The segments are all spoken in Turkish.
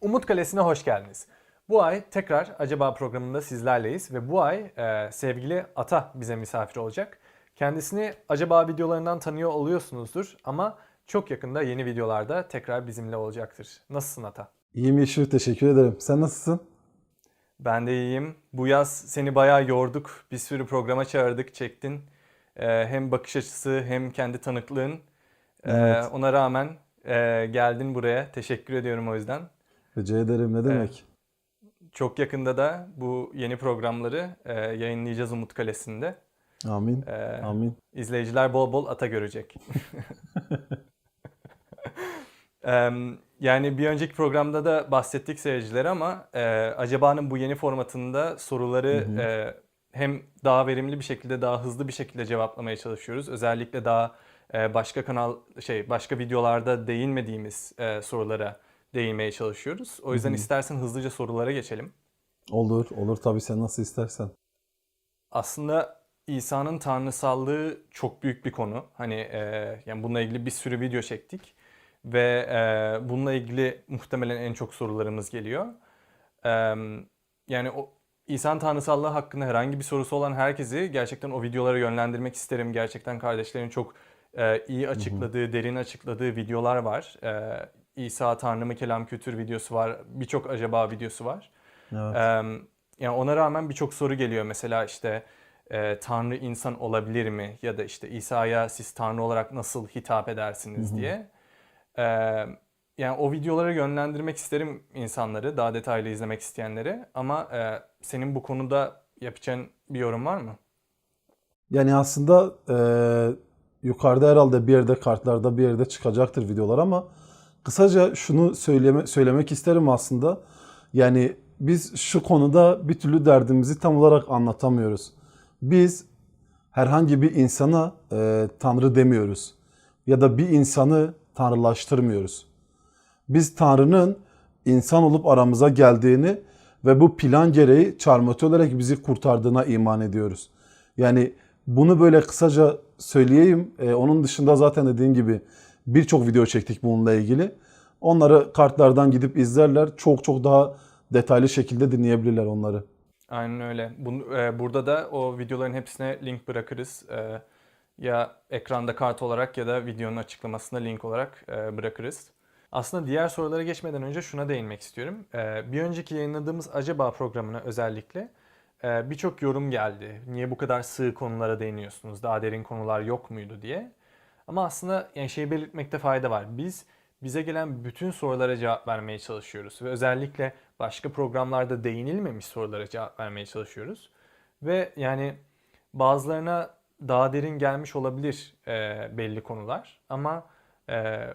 Umut Kalesi'ne hoş geldiniz. Bu ay tekrar Acaba programında sizlerleyiz ve bu ay e, sevgili Ata bize misafir olacak. Kendisini Acaba videolarından tanıyor oluyorsunuzdur ama çok yakında yeni videolarda tekrar bizimle olacaktır. Nasılsın Ata? İyiyim Yeşil, teşekkür ederim. Sen nasılsın? Ben de iyiyim. Bu yaz seni bayağı yorduk. Bir sürü programa çağırdık, çektin. E, hem bakış açısı hem kendi tanıklığın. E, Evet. ona rağmen e, geldin buraya. Teşekkür ediyorum o yüzden. Rica ederim, ne demek? Çok yakında da bu yeni programları e, yayınlayacağız Umut Kalesi'nde. Amin, E, amin. izleyiciler bol bol ata görecek. Yani bir önceki programda da bahsettik seyircilere ama e, Acaba'nın bu yeni formatında soruları Hı hı. e, hem daha verimli bir şekilde, daha hızlı bir şekilde cevaplamaya çalışıyoruz. Özellikle daha e, başka kanal şey başka videolarda değinmediğimiz e, sorulara değinmeye çalışıyoruz. O yüzden hı. istersen hızlıca sorulara geçelim. Olur, olur tabii sen nasıl istersen. Aslında İsa'nın tanrısallığı çok büyük bir konu. Hani e, yani bununla ilgili bir sürü video çektik ve e, bununla ilgili muhtemelen en çok sorularımız geliyor. E, yani o İsa'nın tanrısallığı hakkında herhangi bir sorusu olan herkesi gerçekten o videolara yönlendirmek isterim. Gerçekten kardeşlerin çok e, iyi açıkladığı, derin açıkladığı videolar var. E, İsa Tanrı mı kelam kültür videosu var. Birçok acaba videosu var. Evet. Eee, yani ona rağmen birçok soru geliyor. Mesela işte e, Tanrı insan olabilir mi? Ya da işte İsa'ya siz Tanrı olarak nasıl hitap edersiniz Hı hı. diye. Eee, yani o videolara yönlendirmek isterim insanları, daha detaylı izlemek isteyenleri. Ama e, senin bu konuda yapacağın bir yorum var mı? Yani aslında eee, yukarıda herhalde bir yerde kartlarda bir yerde çıkacaktır videolar ama kısaca şunu söyleme, söylemek isterim aslında. Yani biz şu konuda bir türlü derdimizi tam olarak anlatamıyoruz. Biz herhangi bir insana eee, Tanrı demiyoruz. Ya da bir insanı tanrılaştırmıyoruz. Biz Tanrı'nın insan olup aramıza geldiğini ve bu plan gereği çarmıhta olarak bizi kurtardığına iman ediyoruz. Yani bunu böyle kısaca söyleyeyim. Ee, onun dışında zaten dediğim gibi birçok video çektik bununla ilgili. Onları kartlardan gidip izlerler. Çok çok daha detaylı şekilde dinleyebilirler onları. Aynen öyle. Bunu, e, burada da o videoların hepsine link bırakırız. E, ya ekranda kart olarak ya da videonun açıklamasına link olarak e, bırakırız. Aslında diğer sorulara geçmeden önce şuna değinmek istiyorum. E, bir önceki yayınladığımız Acaba programına özellikle e, birçok yorum geldi. Niye bu kadar sığ konulara değiniyorsunuz? Daha derin konular yok muydu diye. Ama aslında yani şeyi belirtmekte fayda var. Biz bize gelen bütün sorulara cevap vermeye çalışıyoruz ve özellikle başka programlarda değinilmemiş sorulara cevap vermeye çalışıyoruz. Ve yani bazılarına daha derin gelmiş olabilir e, belli konular ama e,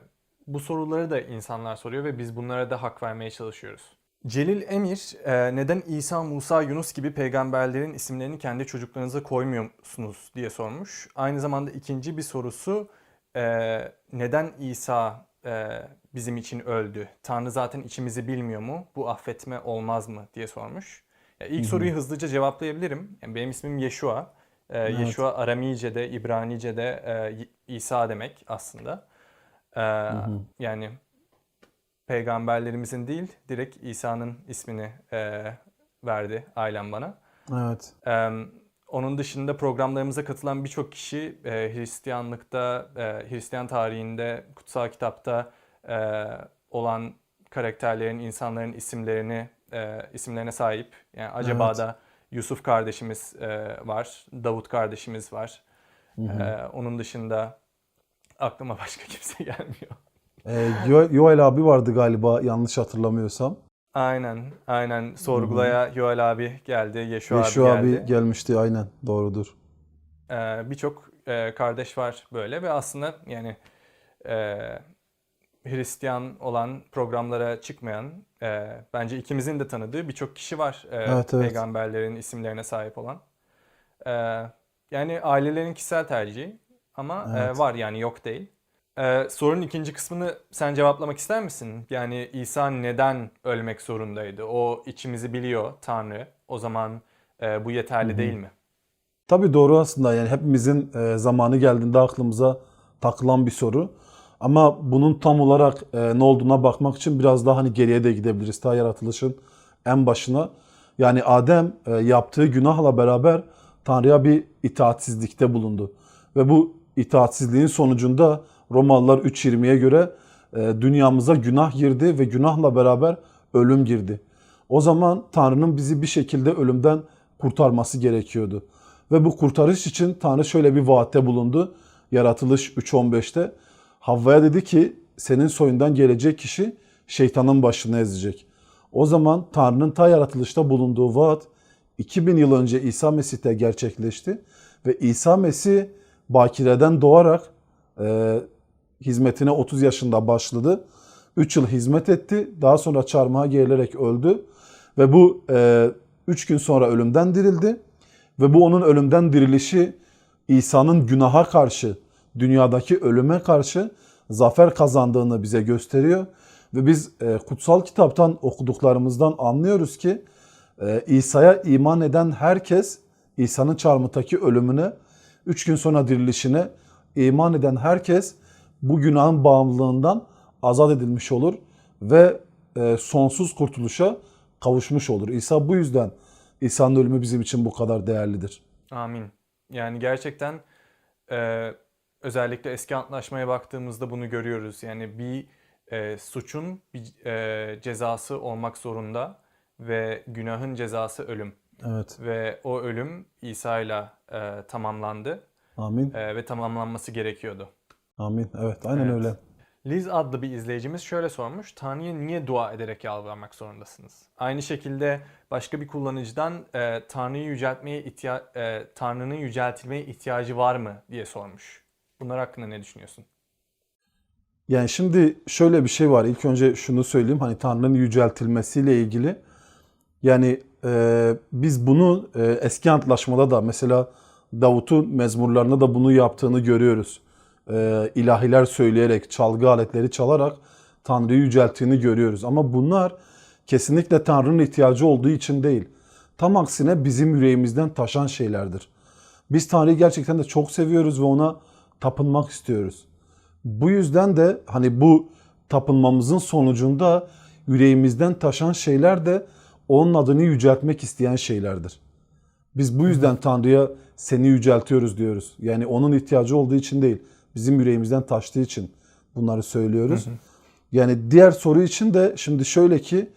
bu soruları da insanlar soruyor ve biz bunlara da hak vermeye çalışıyoruz. Celil Emir, e, neden İsa, Musa, Yunus gibi peygamberlerin isimlerini kendi çocuklarınıza koymuyorsunuz diye sormuş. Aynı zamanda ikinci bir sorusu, e, neden İsa e, bizim için öldü? Tanrı zaten içimizi bilmiyor mu? Bu affetme olmaz mı diye sormuş. Ya ilk Hı hı. soruyu hızlıca cevaplayabilirim. Yani benim ismim Yeşua. Ee, Evet. Yeşua Aramice'de, İbranice'de e, İsa demek aslında. Hı. yani peygamberlerimizin değil, direkt İsa'nın ismini e, verdi ailem bana. Evet. Ee, onun dışında programlarımıza katılan birçok kişi e, Hristiyanlıkta, e, Hristiyan tarihinde, kutsal kitapta e, olan karakterlerin, insanların isimlerini e, isimlerine sahip. Yani acaba Evet. da Yusuf kardeşimiz e, var, Davut kardeşimiz var. Hı hı. E, onun dışında aklıma başka kimse gelmiyor. Yo- Yoel abi vardı galiba yanlış hatırlamıyorsam. Aynen, aynen. Sorgulaya Yoel abi geldi, Yeşua abi Yeşua geldi. abi gelmişti aynen doğrudur. Ee, birçok e, kardeş var böyle ve aslında yani e, Hristiyan olan programlara çıkmayan e, bence ikimizin de tanıdığı birçok kişi var e, Evet, evet. peygamberlerin isimlerine sahip olan. E, yani ailelerin kişisel tercihi ama e, Evet. var yani yok değil. E, sorunun ikinci kısmını sen cevaplamak ister misin? Yani İsa neden ölmek zorundaydı? O içimizi biliyor Tanrı. O zaman e, bu yeterli Hı hı. değil mi? Tabii doğru aslında yani hepimizin e, zamanı geldiğinde aklımıza takılan bir soru. Ama bunun tam olarak e, ne olduğuna bakmak için biraz daha hani geriye de gidebiliriz. Ta yaratılışın en başına. Yani Adem e, yaptığı günahla beraber Tanrı'ya bir itaatsizlikte bulundu. Ve bu itaatsizliğin sonucunda Romalılar 3.20'ye göre e, dünyamıza günah girdi ve günahla beraber ölüm girdi. O zaman Tanrı'nın bizi bir şekilde ölümden kurtarması gerekiyordu. Ve bu kurtarış için Tanrı şöyle bir vaatte bulundu. Yaratılış 3.15'te. Havva'ya dedi ki senin soyundan gelecek kişi şeytanın başını ezecek. O zaman Tanrı'nın ta yaratılışta bulunduğu vaat 2000 yıl önce İsa Mesih'te gerçekleşti. Ve İsa Mesih bakireden doğarak e, hizmetine 30 yaşında başladı. 3 yıl hizmet etti. Daha sonra çarmıha gerilerek öldü. Ve bu 3 gün sonra ölümden dirildi. Ve bu onun ölümden dirilişi İsa'nın günaha karşı, dünyadaki ölüme karşı zafer kazandığını bize gösteriyor. Ve biz e, kutsal kitaptan okuduklarımızdan anlıyoruz ki e, İsa'ya iman eden herkes İsa'nın çarmıhtaki ölümüne, 3 gün sonra dirilişine iman eden herkes bu günahın bağımlılığından azat edilmiş olur ve e, sonsuz kurtuluşa kavuşmuş olur. İsa bu yüzden İsa'nın ölümü bizim için bu kadar değerlidir. Amin. Yani gerçekten e, özellikle eski antlaşmaya baktığımızda bunu görüyoruz. Yani bir e, suçun bir e, cezası olmak zorunda ve günahın cezası ölüm. Evet. Ve o ölüm İsa ile tamamlandı Amin. e, ve tamamlanması gerekiyordu. Amin. Evet, aynen Evet. öyle. Liz adlı bir izleyicimiz şöyle sormuş. Tanrı'ya niye dua ederek yalvarmak zorundasınız? Aynı şekilde başka bir kullanıcıdan e, Tanrı'yı yüceltmeye ihtiya e, Tanrı'nın yüceltilmeye ihtiyacı var mı diye sormuş. Bunlar hakkında ne düşünüyorsun? Yani şimdi şöyle bir şey var. İlk önce şunu söyleyeyim. Hani Tanrı'nın yüceltilmesiyle ilgili. Yani e, biz bunu e, eski antlaşmada da mesela Davut'un mezmurlarında da bunu yaptığını görüyoruz. E, ilahiler söyleyerek, çalgı aletleri çalarak Tanrı'yı yücelttiğini görüyoruz. Ama bunlar kesinlikle Tanrı'nın ihtiyacı olduğu için değil. Tam aksine bizim yüreğimizden taşan şeylerdir. Biz Tanrı'yı gerçekten de çok seviyoruz ve ona tapınmak istiyoruz. Bu yüzden de hani bu tapınmamızın sonucunda yüreğimizden taşan şeyler de onun adını yüceltmek isteyen şeylerdir. Biz bu yüzden Tanrı'ya seni yüceltiyoruz diyoruz. Yani onun ihtiyacı olduğu için değil. Bizim yüreğimizden taştığı için bunları söylüyoruz. Yani diğer soru için de şimdi şöyle ki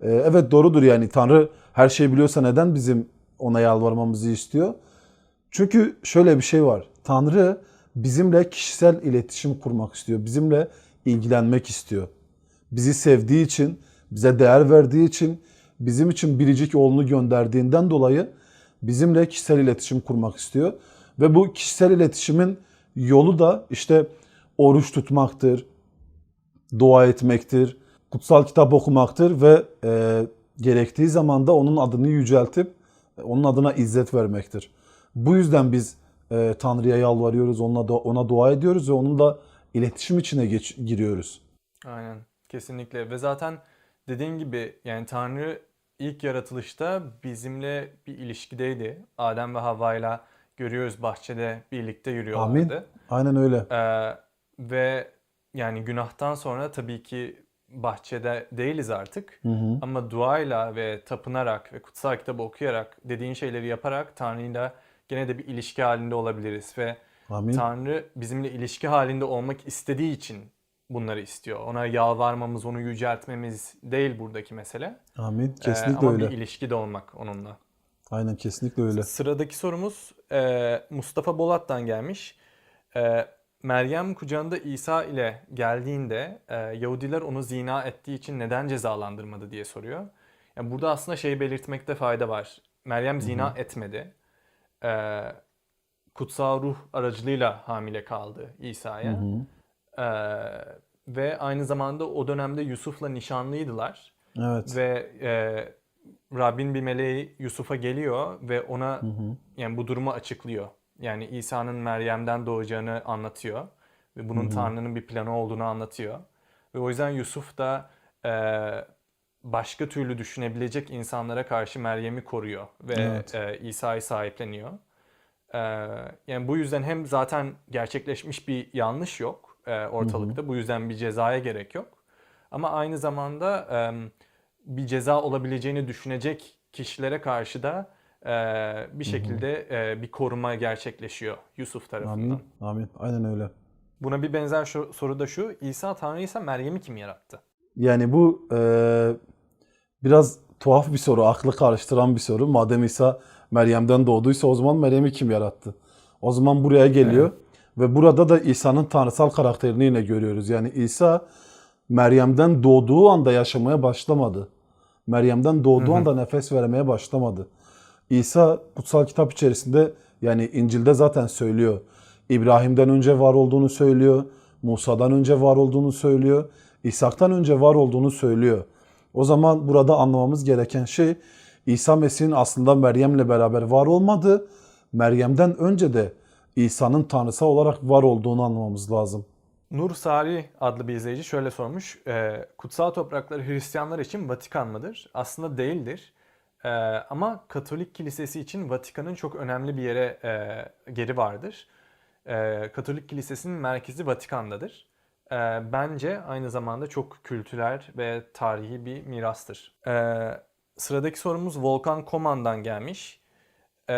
e, evet doğrudur yani Tanrı her şeyi biliyorsa neden bizim ona yalvarmamızı istiyor? Çünkü şöyle bir şey var. Tanrı bizimle kişisel iletişim kurmak istiyor. Bizimle ilgilenmek istiyor. Bizi sevdiği için, bize değer verdiği için, bizim için biricik oğlunu gönderdiğinden dolayı bizimle kişisel iletişim kurmak istiyor. Ve bu kişisel iletişimin yolu da işte oruç tutmaktır, dua etmektir, kutsal kitap okumaktır ve e, gerektiği zaman da onun adını yüceltip e, onun adına izzet vermektir. Bu yüzden biz e, Tanrı'ya yalvarıyoruz, da ona dua ediyoruz ve onunla iletişim içine geç, giriyoruz. Aynen. Kesinlikle. Ve zaten dediğin gibi yani Tanrı ilk yaratılışta bizimle bir ilişkideydi. Adem ve Havva'yla görüyoruz bahçede birlikte yürüyorlardı. Amin. Aynen öyle. Ee, ve yani günahtan sonra tabii ki bahçede değiliz artık. Ama duayla ve tapınarak ve kutsal kitabı okuyarak dediğin şeyleri yaparak Tanrı'yla gene de bir ilişki halinde olabiliriz ve Amin. Tanrı bizimle ilişki halinde olmak istediği için bunları istiyor. Ona yalvarmamız, onu yüceltmemiz değil buradaki mesele. Amin. Ee, Kesinlikle ama öyle. bir ilişki de olmak onunla. Aynen kesinlikle öyle. Sıradaki sorumuz e, Mustafa Bolat'tan gelmiş. E, Meryem kucağında İsa ile geldiğinde e, Yahudiler onu zina ettiği için neden cezalandırmadı diye soruyor. Yani burada aslında şeyi belirtmekte fayda var. Meryem zina etmedi. E, kutsal ruh aracılığıyla hamile kaldı İsa'ya. E, ve aynı zamanda o dönemde Yusuf'la nişanlıydılar. Evet. Ve e, Rabbin bir meleği Yusuf'a geliyor ve ona yani bu durumu açıklıyor. Yani İsa'nın Meryem'den doğacağını anlatıyor ve bunun Tanrı'nın bir planı olduğunu anlatıyor. Ve o yüzden Yusuf da e, başka türlü düşünebilecek insanlara karşı Meryem'i koruyor ve Evet. e, İsa'yı sahipleniyor. E, yani bu yüzden hem zaten gerçekleşmiş bir yanlış yok e, ortalıkta. Bu yüzden bir cezaya gerek yok. Ama aynı zamanda e, bir ceza olabileceğini düşünecek kişilere karşı da e, bir şekilde e, bir koruma gerçekleşiyor Yusuf tarafından. Amin. Amin. Aynen öyle. Buna bir benzer şu, soru da şu. İsa Tanrı ise Meryem'i kim yarattı? Yani bu e, biraz tuhaf bir soru, aklı karıştıran bir soru. Madem İsa Meryem'den doğduysa o zaman Meryem'i kim yarattı? O zaman buraya geliyor ve burada da İsa'nın tanrısal karakterini yine görüyoruz. Yani İsa Meryem'den doğduğu anda yaşamaya başlamadı. Meryem'den doğduğu anda nefes vermeye başlamadı. İsa kutsal kitap içerisinde yani İncil'de zaten söylüyor. İbrahim'den önce var olduğunu söylüyor. Musa'dan önce var olduğunu söylüyor. İshak'tan önce var olduğunu söylüyor. O zaman burada anlamamız gereken şey İsa Mesih'in aslında Meryem'le beraber var olmadığı, Meryem'den önce de İsa'nın tanrısı olarak var olduğunu anlamamız lazım. Nur Sari adlı bir izleyici şöyle sormuş. E, kutsal toprakları Hristiyanlar için Vatikan mıdır? Aslında değildir. E, ama Katolik Kilisesi için Vatikan'ın çok önemli bir yere e, geri vardır. E, Katolik Kilisesi'nin merkezi Vatikan'dadır. E, bence aynı zamanda çok kültürel ve tarihi bir mirastır. E, sıradaki sorumuz Volkan Koman'dan gelmiş. E,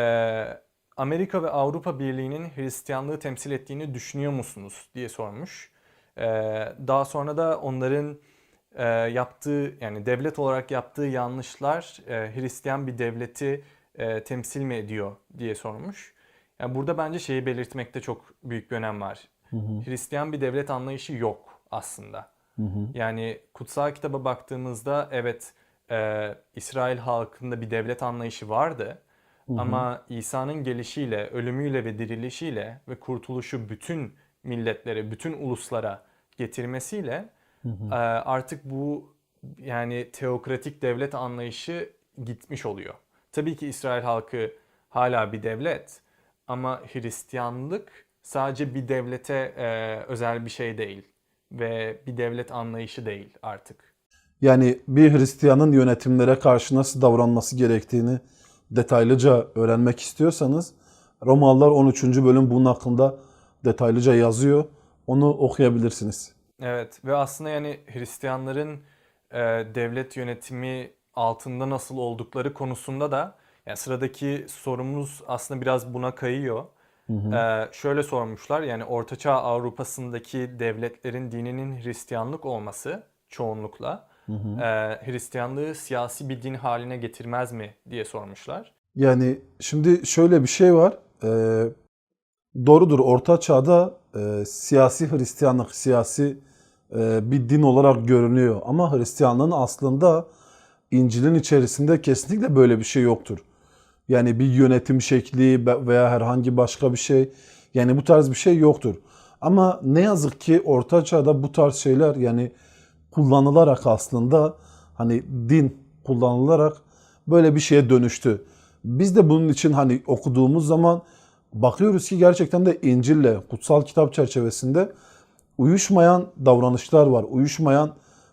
Amerika ve Avrupa Birliği'nin Hristiyanlığı temsil ettiğini düşünüyor musunuz diye sormuş. Ee, daha sonra da onların e, yaptığı yani devlet olarak yaptığı yanlışlar e, Hristiyan bir devleti e, temsil mi ediyor diye sormuş. Yani burada bence şeyi belirtmekte çok büyük bir önem var. Hristiyan bir devlet anlayışı yok aslında. Yani kutsal kitaba baktığımızda evet e, İsrail halkında bir devlet anlayışı vardı. Ama İsa'nın gelişiyle, ölümüyle ve dirilişiyle ve kurtuluşu bütün milletlere, bütün uluslara getirmesiyle e, artık bu yani teokratik devlet anlayışı gitmiş oluyor. Tabii ki İsrail halkı hala bir devlet ama Hristiyanlık sadece bir devlete e, özel bir şey değil ve bir devlet anlayışı değil artık. Yani bir Hristiyanın yönetimlere karşı nasıl davranması gerektiğini detaylıca öğrenmek istiyorsanız Romalılar 13. bölüm bunun hakkında detaylıca yazıyor. Onu okuyabilirsiniz. Evet ve aslında yani Hristiyanların e, devlet yönetimi altında nasıl oldukları konusunda da yani sıradaki sorumuz aslında biraz buna kayıyor. E, şöyle sormuşlar yani Ortaçağ Avrupa'sındaki devletlerin dininin Hristiyanlık olması çoğunlukla e, Hristiyanlığı siyasi bir din haline getirmez mi diye sormuşlar. Yani şimdi şöyle bir şey var. Ee, doğrudur Orta Çağ'da e, siyasi Hristiyanlık, siyasi e, bir din olarak görünüyor. Ama Hristiyanlığın aslında İncil'in içerisinde kesinlikle böyle bir şey yoktur. Yani bir yönetim şekli veya herhangi başka bir şey. Yani bu tarz bir şey yoktur. Ama ne yazık ki Orta Çağ'da bu tarz şeyler yani kullanılarak aslında hani din kullanılarak böyle bir şeye dönüştü. Biz de bunun için hani okuduğumuz zaman bakıyoruz ki gerçekten de İncil'le kutsal kitap çerçevesinde uyuşmayan davranışlar var, uyuşmayan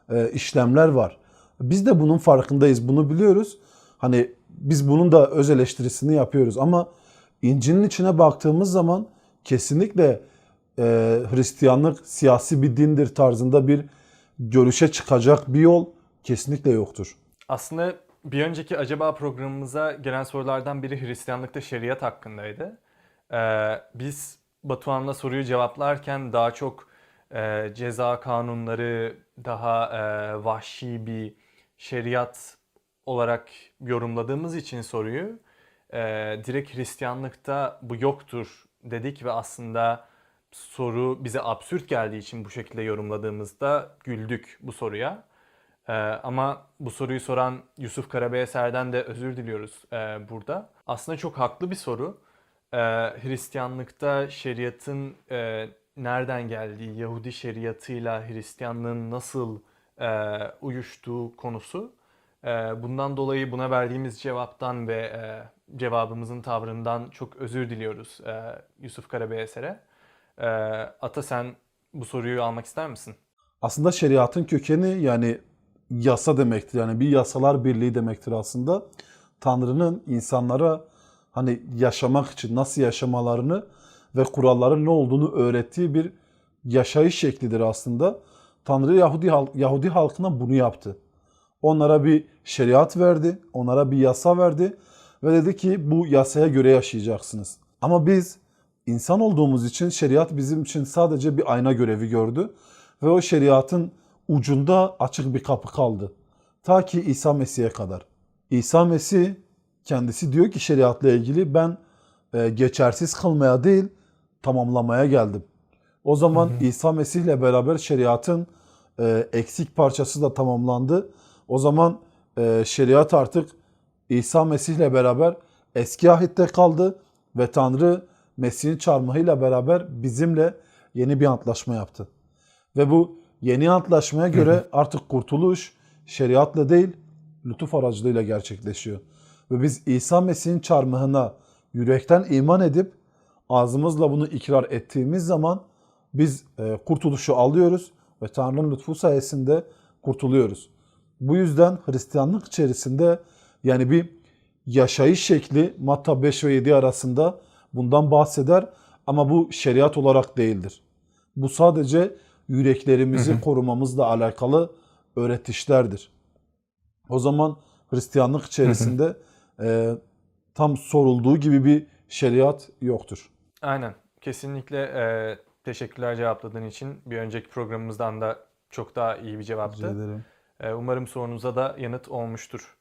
e, işlemler var. Biz de bunun farkındayız, bunu biliyoruz. Hani biz bunun da öz eleştirisini yapıyoruz ama İncil'in içine baktığımız zaman kesinlikle e, Hristiyanlık siyasi bir dindir tarzında bir görüşe çıkacak bir yol kesinlikle yoktur. Aslında bir önceki Acaba programımıza gelen sorulardan biri Hristiyanlıkta şeriat hakkındaydı. Ee, biz Batuhan'la soruyu cevaplarken daha çok e, ceza kanunları, daha e, vahşi bir şeriat olarak yorumladığımız için soruyu e, direkt Hristiyanlıkta bu yoktur dedik ve aslında soru bize absürt geldiği için bu şekilde yorumladığımızda güldük bu soruya. Ee, ama bu soruyu soran Yusuf Karabeyeser'den de özür diliyoruz e, burada. Aslında çok haklı bir soru. Ee, Hristiyanlıkta şeriatın e, nereden geldiği, Yahudi şeriatıyla Hristiyanlığın nasıl e, uyuştuğu konusu. E, bundan dolayı buna verdiğimiz cevaptan ve e, cevabımızın tavrından çok özür diliyoruz e, Yusuf Karabeyeser'e. E, Ata sen bu soruyu almak ister misin? Aslında şeriatın kökeni yani yasa demektir. Yani bir yasalar birliği demektir aslında. Tanrı'nın insanlara hani yaşamak için nasıl yaşamalarını ve kuralların ne olduğunu öğrettiği bir yaşayış şeklidir aslında. Tanrı Yahudi Yahudi halkına bunu yaptı. Onlara bir şeriat verdi, onlara bir yasa verdi ve dedi ki bu yasaya göre yaşayacaksınız. Ama biz insan olduğumuz için şeriat bizim için sadece bir ayna görevi gördü ve o şeriatın ucunda açık bir kapı kaldı. Ta ki İsa Mesih'e kadar. İsa Mesih kendisi diyor ki şeriatla ilgili ben e, geçersiz kılmaya değil tamamlamaya geldim. O zaman İsa Mesih ile beraber şeriatın e, eksik parçası da tamamlandı. O zaman e, şeriat artık İsa Mesih ile beraber eski ahitte kaldı ve Tanrı Mesih'in çarmıhıyla beraber bizimle yeni bir antlaşma yaptı. Ve bu yeni antlaşmaya göre artık kurtuluş şeriatla değil lütuf aracılığıyla gerçekleşiyor. Ve biz İsa Mesih'in çarmıhına yürekten iman edip ağzımızla bunu ikrar ettiğimiz zaman biz e, kurtuluşu alıyoruz ve Tanrı'nın lütfu sayesinde kurtuluyoruz. Bu yüzden Hristiyanlık içerisinde yani bir yaşayış şekli Matta 5 ve 7 arasında bundan bahseder ama bu şeriat olarak değildir. Bu sadece yüreklerimizi korumamızla alakalı öğretişlerdir. O zaman Hristiyanlık içerisinde e, tam sorulduğu gibi bir şeriat yoktur. Aynen. Kesinlikle e, teşekkürler cevapladığın için. Bir önceki programımızdan da çok daha iyi bir cevaptı. ederim. E, umarım sorunuza da yanıt olmuştur.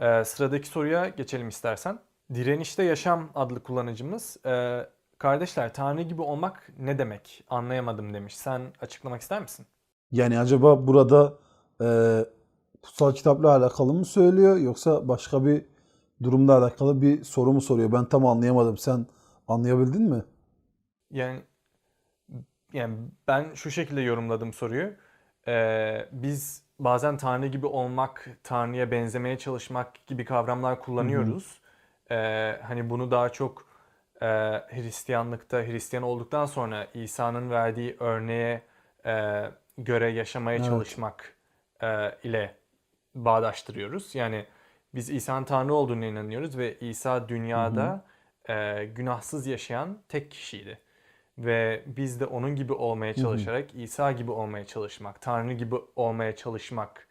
E, sıradaki soruya geçelim istersen. Direnişte Yaşam adlı kullanıcımız e, kardeşler Tanrı gibi olmak ne demek anlayamadım demiş. Sen açıklamak ister misin? Yani acaba burada e, kutsal kitapla alakalı mı söylüyor yoksa başka bir durumla alakalı bir soru mu soruyor? Ben tam anlayamadım. Sen anlayabildin mi? Yani yani ben şu şekilde yorumladım soruyu. Ee, biz bazen Tanrı gibi olmak, Tanrı'ya benzemeye çalışmak gibi kavramlar kullanıyoruz. Ee, hani bunu daha çok e, Hristiyanlıkta, Hristiyan olduktan sonra İsa'nın verdiği örneğe e, göre yaşamaya Evet. çalışmak e, ile bağdaştırıyoruz. Yani biz İsa'nın Tanrı olduğuna inanıyoruz ve İsa dünyada e, günahsız yaşayan tek kişiydi. Ve biz de onun gibi olmaya çalışarak İsa gibi olmaya çalışmak, Tanrı gibi olmaya çalışmak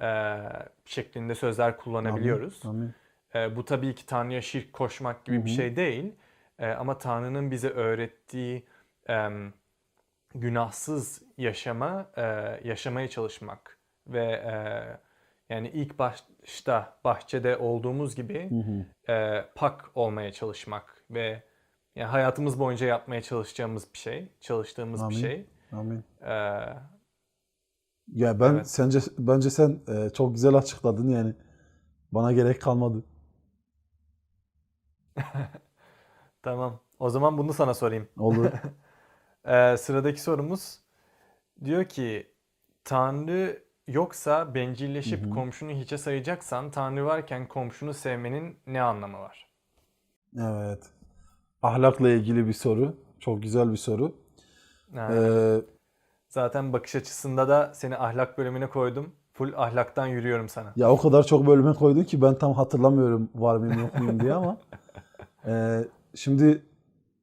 e, şeklinde sözler kullanabiliyoruz. Amin. E, bu tabii ki Tanrı'ya şirk koşmak gibi bir şey değil. E, ama Tanrı'nın bize öğrettiği em, günahsız yaşama, e, yaşamaya çalışmak ve e, yani ilk başta bahçede olduğumuz gibi e, pak olmaya çalışmak ve yani hayatımız boyunca yapmaya çalışacağımız bir şey, çalıştığımız Amin. bir şey. Amin. E, Ya ben Evet. sence bence sen e, çok güzel açıkladın yani. Bana gerek kalmadı. tamam. O zaman bunu sana sorayım. Olur. Ee, sıradaki sorumuz diyor ki Tanrı yoksa bencilleşip komşunu hiçe sayacaksan Tanrı varken komşunu sevmenin ne anlamı var? Evet. Ahlakla ilgili bir soru. Çok güzel bir soru. Yani Ee, zaten bakış açısında da seni ahlak bölümüne koydum. Full ahlaktan yürüyorum sana. Ya o kadar çok bölüme koydun ki ben tam hatırlamıyorum var mıyım yok muyum diye ama Ee, şimdi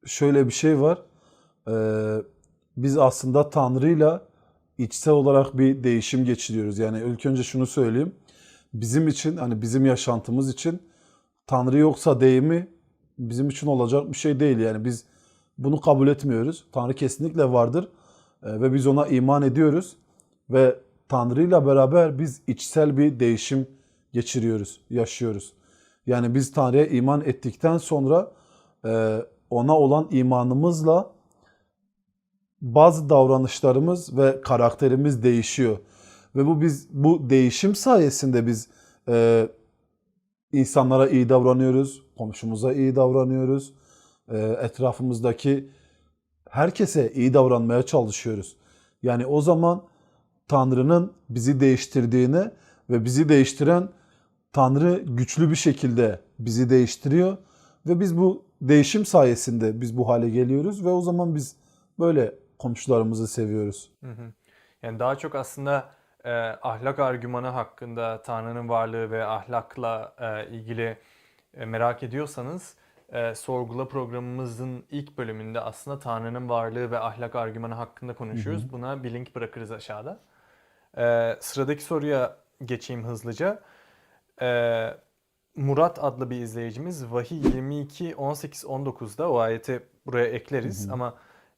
şöyle bir şey var. Ee, biz aslında Tanrı'yla içsel olarak bir değişim geçiriyoruz. Yani ilk önce şunu söyleyeyim. Bizim için hani bizim yaşantımız için Tanrı yoksa deyimi bizim için olacak bir şey değil. Yani biz bunu kabul etmiyoruz. Tanrı kesinlikle vardır Ee, ve biz ona iman ediyoruz ve Tanrı'yla beraber biz içsel bir değişim geçiriyoruz, yaşıyoruz. Yani biz Tanrı'ya iman ettikten sonra e, ona olan imanımızla bazı davranışlarımız ve karakterimiz değişiyor. Ve bu biz bu değişim sayesinde biz e, insanlara iyi davranıyoruz, komşumuza iyi davranıyoruz, e, etrafımızdaki herkese iyi davranmaya çalışıyoruz. Yani o zaman Tanrı'nın bizi değiştirdiğini ve bizi değiştiren Tanrı güçlü bir şekilde bizi değiştiriyor ve biz bu değişim sayesinde biz bu hale geliyoruz ve o zaman biz böyle komşularımızı seviyoruz. Hı hı. Yani daha çok aslında e, ahlak argümanı hakkında Tanrı'nın varlığı ve ahlakla e, ilgili e, merak ediyorsanız e, sorgula programımızın ilk bölümünde aslında Tanrı'nın varlığı ve ahlak argümanı hakkında konuşuyoruz. Buna bir link bırakırız aşağıda. E, sıradaki soruya geçeyim hızlıca. E, Murat adlı bir izleyicimiz Vahiy 22, 18, 19'da o ayeti buraya ekleriz ama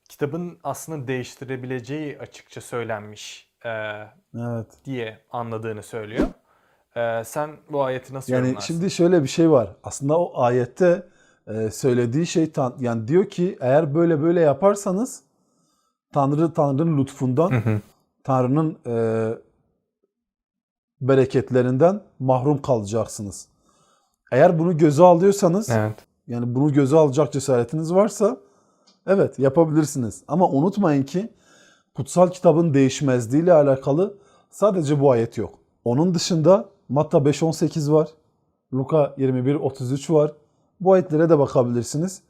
kitabın aslında değiştirebileceği açıkça söylenmiş e, Evet. diye anladığını söylüyor. E, sen bu ayeti nasıl Yani yorumlarsın? şimdi şöyle bir şey var. Aslında o ayette e, söylediği şey tan- yani diyor ki eğer böyle böyle yaparsanız Tanrı Tanrı'nın lütfundan, Tanrı'nın e, bereketlerinden mahrum kalacaksınız. Eğer bunu göze alıyorsanız Evet. yani bunu göze alacak cesaretiniz varsa evet yapabilirsiniz. Ama unutmayın ki kutsal kitabın değişmezliği ile alakalı sadece bu ayet yok. Onun dışında Matta 5.18 var. Luka 21.33 var. Bu ayetlere de bakabilirsiniz.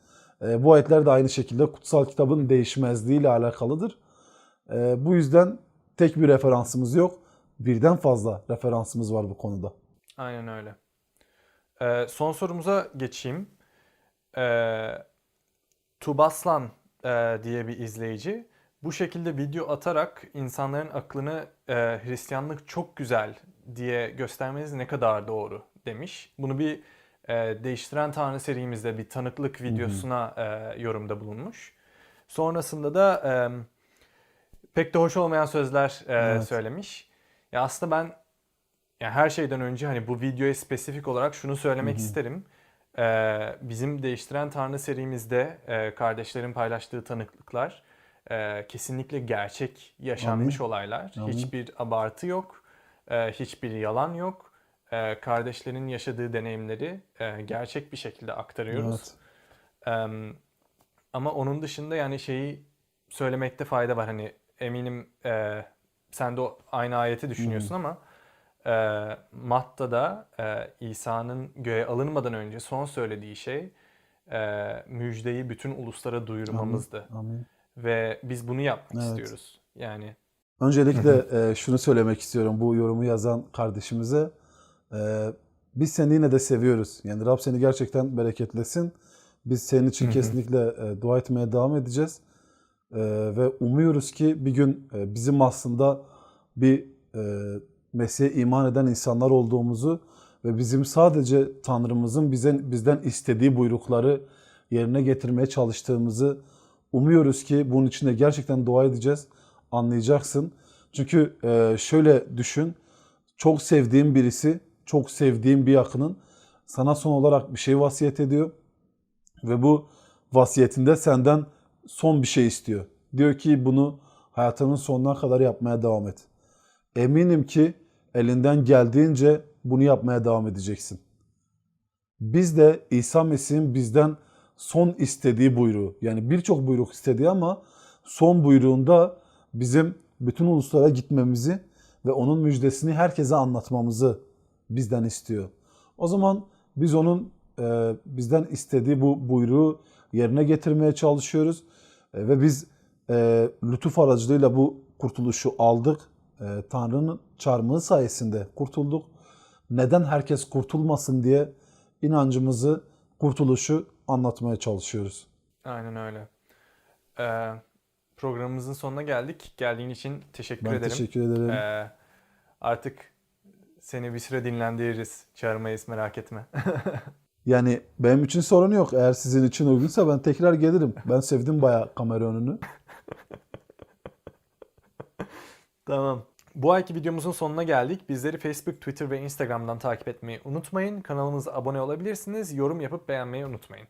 E, bu ayetler de aynı şekilde kutsal kitabın değişmezliği ile alakalıdır. E, bu yüzden tek bir referansımız yok. Birden fazla referansımız var bu konuda. Aynen öyle. Ee, son sorumuza geçeyim. Ee, Tubaslan e, diye bir izleyici bu şekilde video atarak insanların aklını e, Hristiyanlık çok güzel diye göstermeniz ne kadar doğru demiş. Bunu bir e, Değiştiren Tanrı serimizde bir tanıklık videosuna e, yorumda bulunmuş. Sonrasında da e, pek de hoş olmayan sözler e, Evet. söylemiş. Ya aslında ben yani her şeyden önce hani bu videoya spesifik olarak şunu söylemek isterim. Ee, bizim Değiştiren Tanrı serimizde e, kardeşlerin paylaştığı tanıklıklar e, kesinlikle gerçek yaşanmış olaylar. Amin. Hiçbir abartı yok, e, hiçbir yalan yok. E, kardeşlerin yaşadığı deneyimleri e, gerçek bir şekilde aktarıyoruz. Evet. Em, ama onun dışında yani şeyi söylemekte fayda var. Hani eminim e, sen de o aynı ayeti düşünüyorsun ama e, Matta'da e, İsa'nın göğe alınmadan önce son söylediği şey e, müjdeyi bütün uluslara duyurmamızdı. Amin. Ve biz bunu yapmak Evet. istiyoruz. Yani Öncelikle e, şunu söylemek istiyorum bu yorumu yazan kardeşimize. E, biz seni yine de seviyoruz. Yani Rab seni gerçekten bereketlesin. Biz senin için kesinlikle e, dua etmeye devam edeceğiz. E, ve umuyoruz ki bir gün e, bizim aslında bir e, Mesih'e iman eden insanlar olduğumuzu ve bizim sadece Tanrımızın bize, bizden istediği buyrukları yerine getirmeye çalıştığımızı umuyoruz ki bunun için de gerçekten dua edeceğiz. Anlayacaksın. Çünkü e, şöyle düşün. Çok sevdiğin birisi, çok sevdiğin bir yakının sana son olarak bir şey vasiyet ediyor. Ve bu vasiyetinde senden son bir şey istiyor. Diyor ki bunu hayatının sonuna kadar yapmaya devam et. Eminim ki elinden geldiğince bunu yapmaya devam edeceksin. Biz de İsa Mesih'in bizden son istediği buyruğu yani birçok buyruk istediği ama son buyruğunda bizim bütün uluslara gitmemizi ve onun müjdesini herkese anlatmamızı bizden istiyor. O zaman biz onun e, bizden istediği bu buyruğu yerine getirmeye çalışıyoruz E, ve biz e, lütuf aracılığıyla bu kurtuluşu aldık. E, Tanrı'nın çarmıhı sayesinde kurtulduk. Neden herkes kurtulmasın diye inancımızı, kurtuluşu anlatmaya çalışıyoruz. aynen öyle. Ee, programımızın sonuna geldik. Geldiğin için teşekkür Ben ederim. teşekkür ederim. Ee, artık seni bir süre dinlendiririz. Çağırmayız merak etme. Yani benim için sorun yok. Eğer sizin için uygunsa ben tekrar gelirim. Ben sevdim bayağı kamera. Tamam. Bu ayki videomuzun sonuna geldik. Bizleri Facebook, Twitter ve Instagram'dan takip etmeyi unutmayın. Kanalımıza abone olabilirsiniz. Yorum yapıp beğenmeyi unutmayın.